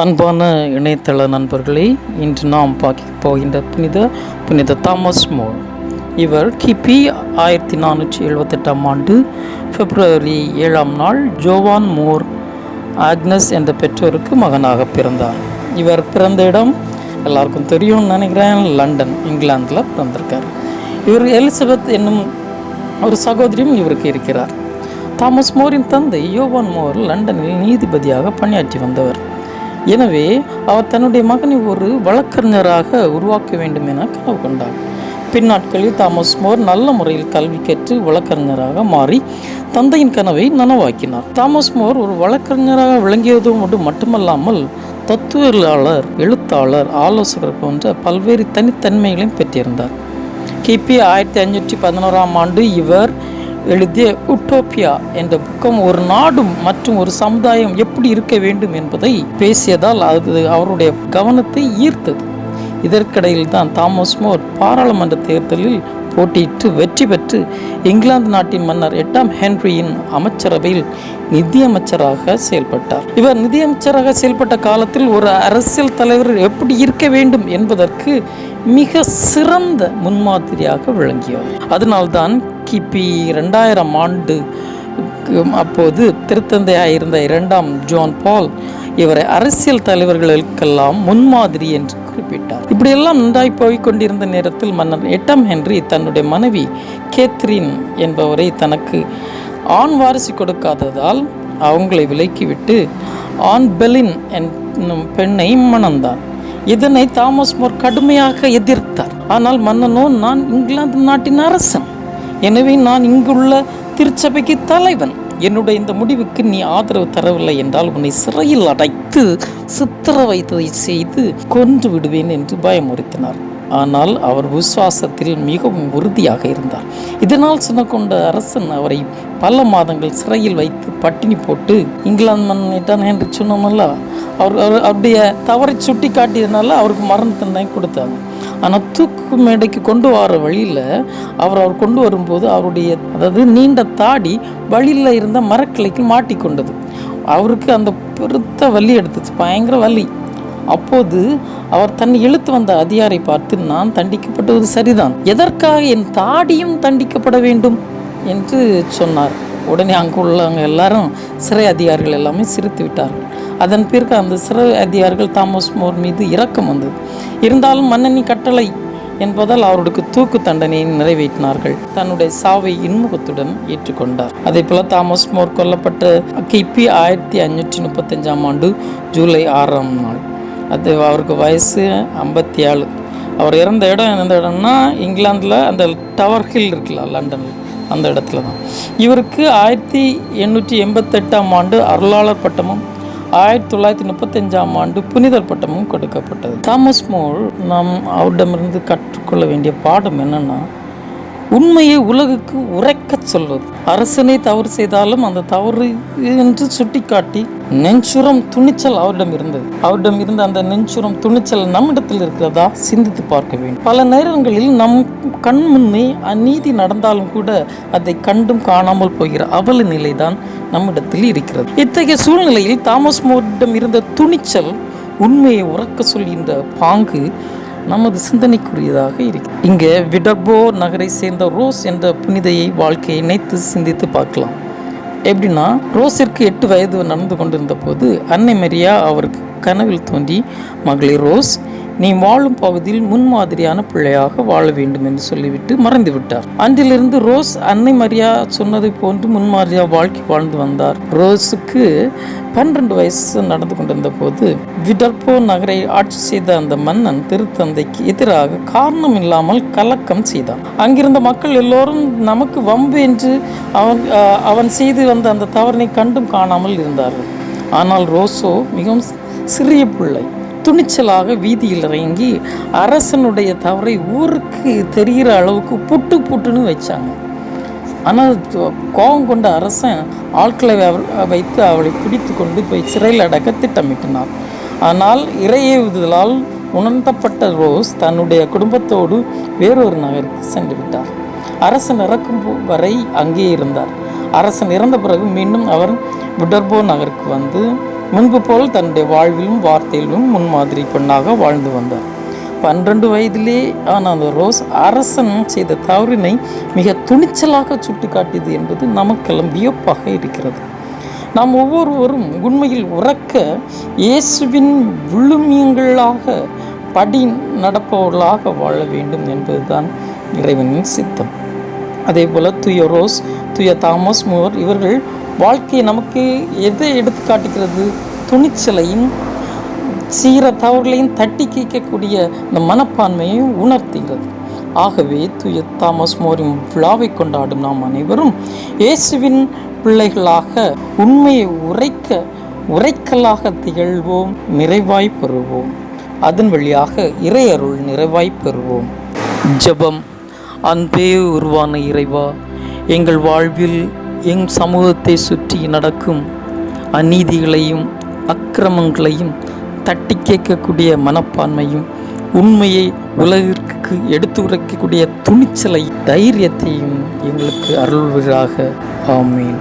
அன்பான இணையதள நண்பர்களே இன்று நாம் பார்க்க போகின்ற புனித புனித தாமஸ் மோர். இவர் கிபி ஆயிரத்தி நானூற்றி எழுபத்தெட்டாம் ஆண்டு பிப்ரவரி ஏழாம் நாள் ஜோவான் மோர் ஆக்னஸ் என்ற பெற்றோருக்கு மகனாக பிறந்தார். இவர் பிறந்த இடம் எல்லாருக்கும் தெரியும்னு நினைக்கிறேன் லண்டன் இங்கிலாந்தில் பிறந்திருக்கார். இவர் எலிசபெத் என்னும் ஒரு சகோதரியும் இவருக்கு இருக்கிறார். தாமஸ் மோரின் தந்தை யோவான் மோர் லண்டனில் நீதிபதியாக பணியாற்றி வந்தவர். எனவே அவர் தன்னுடைய மகனை ஒரு வழக்கறிஞராக உருவாக்க வேண்டும் என கனவு கொண்டார். பின்னாட்களில் தாமஸ் மோர் நல்ல முறையில் கல்வி கற்று வழக்கறிஞராக மாறி தந்தையின் கனவை நனவாக்கினார். தாமஸ் மோர் ஒரு வழக்கறிஞராக விளங்கியதோடு மட்டுமல்லாமல் தத்துவலாளர் எழுத்தாளர் ஆலோசகர் போன்ற பல்வேறு தனித்தன்மைகளையும் பெற்றிருந்தார். கிபி ஆயிரத்தி அஞ்சூற்றி பதினோராம் ஆண்டு இவர் எழுதிய உட்டோப்பியா என்ற புக்கம் ஒரு நாடும் மற்றும் ஒரு சமுதாயம் எப்படி இருக்க வேண்டும் என்பதை பேசியதால் அது அவருடைய கவனத்தை ஈர்த்தது. இதற்கிடையில் தான் தாமஸ் மோர் பாராளுமன்ற தேர்தலில் போட்டியிட்டு வெற்றி பெற்று இங்கிலாந்து நாட்டின் மன்னர் எட்டாம் ஹென்ரியின் அமைச்சரவையில் நிதியமைச்சராக செயல்பட்டார். இவர் நிதியமைச்சராக செயல்பட்ட காலத்தில் ஒரு அரசியல் தலைவர் எப்படி இருக்க வேண்டும் என்பதற்கு மிக சிறந்த முன்மாதிரியாக விளங்கியவர். அதனால்தான் கிபி ரெண்டாயிரம் ஆண்டு அப்போது திருத்தந்தையாக இருந்த இரண்டாம் ஜான் பால் இவரை அரசியல் தலைவர்களுக்கெல்லாம் முன்மாதிரி என்று குறிப்பிட்டார். இப்படியெல்லாம் நன்றாய் போய் கொண்டிருந்த நேரத்தில் மன்னர் எட்டாம் ஹென்றி தன்னுடைய மனைவி கேத்ரின் என்பவரை தனக்கு ஆண் வாரிசு கொடுக்காததால் அவங்களை விலக்கிவிட்டு ஆன் பெலின் என்னும் பெண்ணை மணந்தான். இதனை தாமஸ் மோர் கடுமையாக எதிர்த்தார். ஆனால் மன்னனோ நான் இங்கிலாந்து நாட்டின் அரசன். எனவே நான் இங்குள்ள திருச்சபைக்கு தலைவன். என்னுடைய இந்த முடிவுக்கு நீ ஆதரவு தரவில்லை என்றால் உன்னை சிறையில் அடைத்து சித்திரவைத்ததை செய்து கொன்று விடுவேன் என்று பயமுறுத்தினார். ஆனால் அவர் விசுவாசத்தில் மிகவும் உறுதியாக இருந்தார். இதனால் சின்ன கொண்ட அரசன் அவரை பல மாதங்கள் சிறையில் வைத்து பட்டினி போட்டு இங்கிலாந்து மன்னிட்டான் என்று சொன்னமல்ல அவர் அவர் அவருடைய தவறை சுட்டி காட்டியதுனால அவருக்கு மரண தண்டனை கொடுத்தாங்க. ஆனால் தூக்கு மேடைக்கு கொண்டு வர வழியில் அவர் அவர் கொண்டு வரும்போது அவருடைய அதாவது நீண்ட தாடி வழியில் இருந்த மரக்கிளைக்கு மாட்டிக்கொண்டது. அவருக்கு அந்த பெருத்த வலி எடுத்துச்சு. பயங்கர வலி. அப்போது அவர் தன்னை இழுத்து வந்த அதிகாரை பார்த்து நான் தண்டிக்கப்பட்டது சரிதான். எதற்காக என் தாடியும் தண்டிக்கப்பட வேண்டும்? என்று சொன்னார். உடனே அங்கு உள்ளவங்க எல்லாரும் சிறை அதிகாரிகள் எல்லாமே சிரித்து விட்டார்கள். அதன் பிறகு அந்த சிறை அதிகாரிகள் தாமஸ் மோர் மீது இரக்கம் வந்தது. இருந்தாலும் மன்னனி கட்டளை என்பதால் அவருக்கு தூக்கு தண்டனையை நிறைவேற்றினார்கள். தன்னுடைய சாவை இன்முகத்துடன் ஏற்றுக்கொண்டார். அதே போல தாமஸ் மோர் கொல்லப்பட்ட கிபி ஆயிரத்தி அஞ்சூற்றி முப்பத்தஞ்சாம் ஆண்டு ஜூலை ஆறாம் நாள். அது அவருக்கு வயசு ஐம்பத்தி ஏழு. அவர் இறந்த இடம் எந்த இடம்னா இங்கிலாந்தில் அந்த டவர் ஹில் இருக்குல்ல லண்டனில் அந்த இடத்துல தான் இவருக்கு ஆயிரத்தி எண்ணூற்றி எண்பத்தெட்டாம் ஆண்டு அருளாளர் பட்டமும் ஆயிரத்தி தொள்ளாயிரத்தி முப்பத்தஞ்சாம் ஆண்டு புனிதர் பட்டமும் கொடுக்கப்பட்டது. தாமஸ் மோல் நாம் அவரிடமிருந்து கற்றுக்கொள்ள வேண்டிய பாடம் என்னென்னா உண்மையை உலகுக்கு உரைக்கச் சொல்வது. அரசனே தவறு செய்தாலும் அந்த தவறு என்று சுட்டிக்காட்டி நெஞ்சுரம் துணிச்சல் அவரிடம் இருந்தது. அவரிடம் இருந்த அந்த நெஞ்சுரம் துணிச்சல் நம்மிடத்தில் இருக்கிறதா சிந்தித்து பார்க்க வேண்டும். பல நேரங்களில் நம் கண் முன்னே அநீதி நடந்தாலும் கூட அதை கண்டும் காணாமல் போகிற அவல நிலைதான் நம்மிடத்தில் இருக்கிறது. இத்தகைய சூழ்நிலையில் தாமஸ் மோரிடம் இருந்த துணிச்சல் உண்மையை உறக்க சொல்கின்ற பாங்கு நமது சிந்தனைக்குரியதாக இருக்கு. இங்கே விடபோ நகரை சேர்ந்த ரோஸ் என்ற புனிதையை வாழ்க்கையை இணைத்து சிந்தித்து பார்க்கலாம். எப்படின்னா ரோஸிற்கு எட்டு வயது நடந்து கொண்டிருந்த போது அன்னை மரியா அவருக்கு கனவில் தோன்றி மகளே ரோஸ் நீ வாழும் பகுதியில் முன்மாதிரியான பிள்ளையாக வாழ வேண்டும் என்று சொல்லிவிட்டு மறைந்து விட்டார் அன்றிலிருந்து ரோஸ் அன்னை மரியா சொன்னதை போன்று முன்மாதிரியா வாழ்க்கை வாழ்ந்து வந்தார். ரோஸுக்கு பன்னிரண்டு வயசு நடந்து கொண்டிருந்த போது விடர்போ நகரை ஆட்சி செய்த அந்த மன்னன் திருத்தந்தைக்கு எதிராக காரணம் இல்லாமல் கலக்கம் செய்தான். அங்கிருந்த மக்கள் எல்லோரும் நமக்கு வம்பு என்று அவன் அவன் செய்து வந்த அந்த தவறினை கண்டும் காணாமல் இருந்தார்கள். ஆனால் ரோசோ மிகவும் சிறிய பிள்ளை. துணிச்சலாக வீதியில் இறங்கி அரசனுடைய தவறை ஊருக்கு தெரிகிற அளவுக்கு புட்டு புட்டுன்னு வச்சாங்க. ஆனால் கோபம் கொண்ட அரசன் ஆட்களை வைத்து அவளை பிடித்து கொண்டு போய் சிறையில் அடக்க திட்டமிட்டினார் ஆனால் இறையேவுதலால் உணர்த்தப்பட்ட ரோஸ் தன்னுடைய குடும்பத்தோடு வேறொரு நகருக்கு சென்று விட்டார். அரசன் இறக்கும் போ- வரை அங்கே இருந்தார். அரசன் இறந்த பிறகு மீண்டும் அவர் விடர்போ நகருக்கு வந்து முன்பு போல் தன்னுடைய வாழ்விலும் வார்த்தையிலும் முன்மாதிரி பெண்ணாக வாழ்ந்து வந்தார். பன்னிரண்டு வயதிலே ஆனால் அந்த ரோஸ் அரசன் செய்த தவறினை மிக துணிச்சலாக சுட்டிக்காட்டியது என்பது நமக்கெல்லாம் வியப்பாக இருக்கிறது. நாம் ஒவ்வொருவரும் உண்மையில் உறக்க இயேசுவின் விழுமியங்களாக படி நடப்பவர்களாக வாழ வேண்டும் என்பதுதான் இறைவனின் சித்தம். அதே போல் துய ரோஸ் துய தாமஸ் மூவர் இவர்கள் வாழ்க்கையை நமக்கு எதை எடுத்து காட்டுகிறது? துணிச்சலையும் சீர தவறுகளையும் தட்டி கேட்கக்கூடிய இந்த மனப்பான்மையை உணர்த்துகிறது. ஆகவே துய தாமஸ் மோரின் விழாவை கொண்டாடும் நாம் அனைவரும் இயேசுவின் பிள்ளைகளாக உண்மையை உரைக்க உரைக்கலாக திகழ்வோம் நிறைவாய் பெறுவோம். அதன் வழியாக இறையருள் நிறைவாய் பெறுவோம். ஜெபம் அன்பே உருவான இறைவா எங்கள் வாழ்வில் எங் சமூகத்தை சுற்றி நடக்கும் அநீதிகளையும் அக்கிரமங்களையும் தட்டி கேட்கக்கூடிய மனப்பான்மையும் உண்மையை உலகிற்கு எடுத்து உரைக்கக்கூடிய துணிச்சலை தைரியத்தையும் எங்களுக்கு அருள்வதாக ஆமீன்.